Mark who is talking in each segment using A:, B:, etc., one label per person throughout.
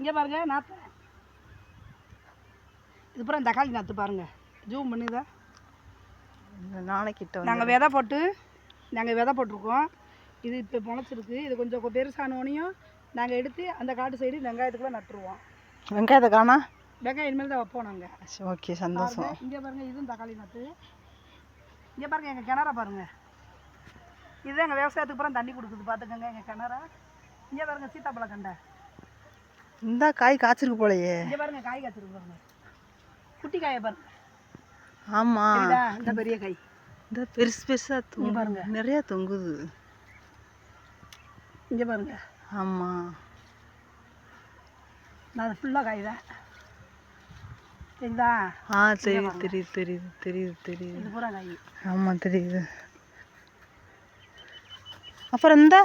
A: இங்கே பாருங்க நாற்று இது தக்காளி நாற்று பாருங்க. ஜூம் பண்ணுதா
B: நாளைக்கிட்ட
A: நாங்கள் விதை போட்டு நாங்கள் விதை போட்டிருக்கோம். இது இப்போ முளைச்சிருக்கு. இது கொஞ்சம் பெருசானோனையும் நாங்கள் எடுத்து அந்த காட்டு சைடு வெங்காயத்துக்குள்ளே நட்டுருவோம்.
B: வெங்காயத்தை காணா?
A: வெங்காயம் இனிமேல் தான் வைப்போம் நாங்கள்
B: ஓகே சந்தோஷம்.
A: இங்கே பாருங்க இதுவும் தக்காளி நாற்று இங்கே பாருங்க எங்கள் கிணற பாருங்க. இதுதான் எங்கள் விவசாயத்துக்கு அப்புறம் தண்ணி கொடுக்குது. பார்த்துக்கோங்க எங்கள் கிணற. இங்கே பாருங்க சீத்தாப்பழம் கண்டை.
B: இந்த காய் காய்ச்சிருக்கு போலயே.
A: இங்கே பாருங்க காய் காய்ச்சிருக்கு பாருங்க. குட்டி காயை பாருங்க.
B: ஆமா.
A: இந்த பெரிய காய்.
B: இந்த பெருசு பெருசா தொங்கு
A: பாருங்க.
B: நிறைய தொங்குது.
A: இங்கே பாருங்க.
B: ஆமா.
A: நான் ஃபுல்லாக காய் தான் சரிதா
B: ஆ தெரியுது தெரியுது தெரியுது தெரியுது தெரியுது.
A: இது பூரா காய்.
B: ஆமா தெரியுது. அப்புறம் இந்த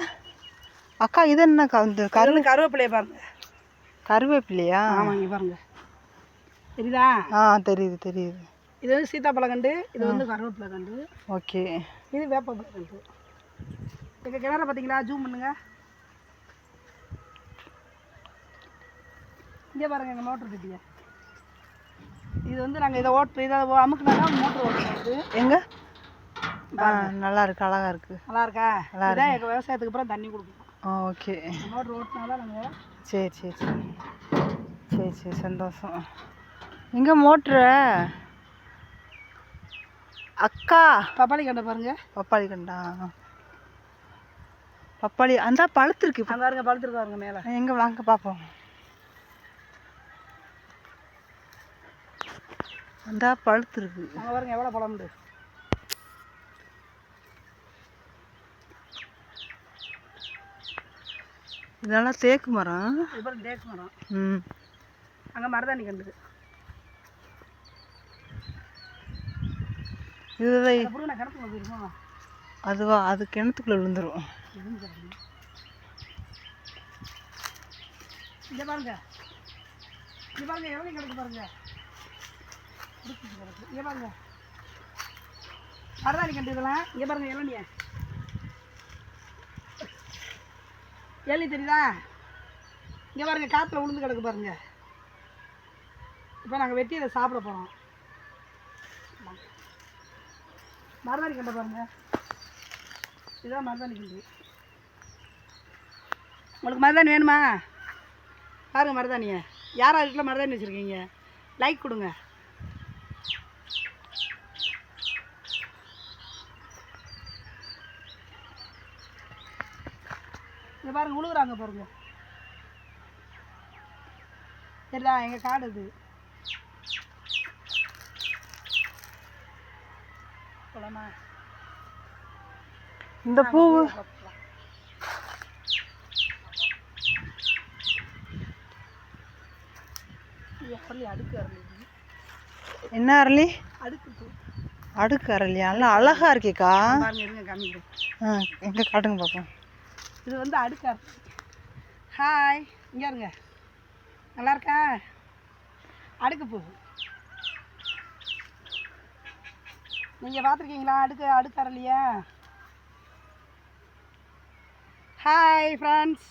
B: அக்கா இது என்னக்கா? இந்த கரு
A: கரு கருவேப்பிலையை பாருங்க.
B: கருவேப்பிலையா?
A: ஆமாம் இங்கே பாருங்க. சரிதா
B: ஆ தெரியுது தெரியுது.
A: இது வந்து சீத்தாப்பழம் கண்டு இது வந்து கருவேப்பிலை கண்டு.
B: ஓகே.
A: இது வேப்பப்பழம் கண்டு. எங்கள் கிணற பார்த்தீங்களா ஜூம் பண்ணுங்க. இங்கே பாருங்க எங்கள் மோட்டர் கட்டிய இது வந்து நாங்கள் இதை ஓட்டு இதை அமுக்குனா மோட்டர் ஓட்டுறது
B: எங்க? ஆ நல்லா இருக்கு அழகா இருக்கு.
A: நல்லா இருக்கா? இதான் எங்கள் விவசாயத்துக்கு அப்புறம் தண்ணி கொடுக்கணும்
B: ஓகே.
A: மோட்டர் ஓட்டினா தான் நாங்கள்
B: சரி சரி சரி சரி சரி சந்தோஷம். எங்க மோட்ரு? அக்கா!
A: பப்பாளி கண்டை பாருங்க.
B: பப்பாளி கண்டா? பப்பாளி அந்த பழுத்திருக்கு இப்போ.
A: பாருங்க பழுத்துருக்கு பாருங்க மேலே.
B: எங்க வாங்க பார்ப்போம் அந்த பழுத்திருக்கு.
A: அங்கே பாருங்க எவ்வளோ பழமுண்டு
B: இதெல்லாம் தேக்கு மரம்.
A: தேக்கு மரம்.
B: ம்.
A: அங்கே மருதாணி கண்டுது
B: இதுதான்
A: நான் கிணத்து போயிருக்கோம்
B: அதுவா அது கிணத்துக்குள்ள விழுந்துரும்.
A: இங்கே பாருங்க. இங்கே பாருங்க எவ்வளோ கிடக்கு பாருங்க? இங்கே பாருங்க. மருதாணி கண்டு இதெல்லாம். இங்கே பாருங்க இளநிய. எலி தெரியுதா? இங்கே பாருங்கள் காற்றுல உளுந்து கிடக்கு பாருங்க. இப்போ நாங்கள் வெட்டி இதை சாப்பிட போகிறோம் மருதாணி கண்டை பாருங்க. இதுதான் மருதாணி கண்டு. உங்களுக்கு மருதாணி வேணுமா? பாருங்கள் மருதாணியை. யார் யார் வீட்டில் மருதாணி வச்சுருக்கீங்க? லைக் கொடுங்க. இங்க பாருங்க உழுகுறாங்க பாருங்க. சரிடா எங்கள் காடு இது. போலாமா
B: இந்த பூவு.
A: அரளி அடுக்கு அரளி.
B: என்ன அரளி?
A: அடுக்கு பூ.
B: அரளியா? நல்லா அழகா இருக்கேக்கா. எங்க காட்டுங்க பார்ப்போம்
A: இது வந்து அடுக்கு ஹாய் இங்கே இருங்க. நல்லா இருக்கா? அடுக்கு பூ. நீங்கள் பார்த்துருக்கீங்களா? அடுக்கு அடுக்கு ஹாய் ஃப்ரெண்ட்ஸ்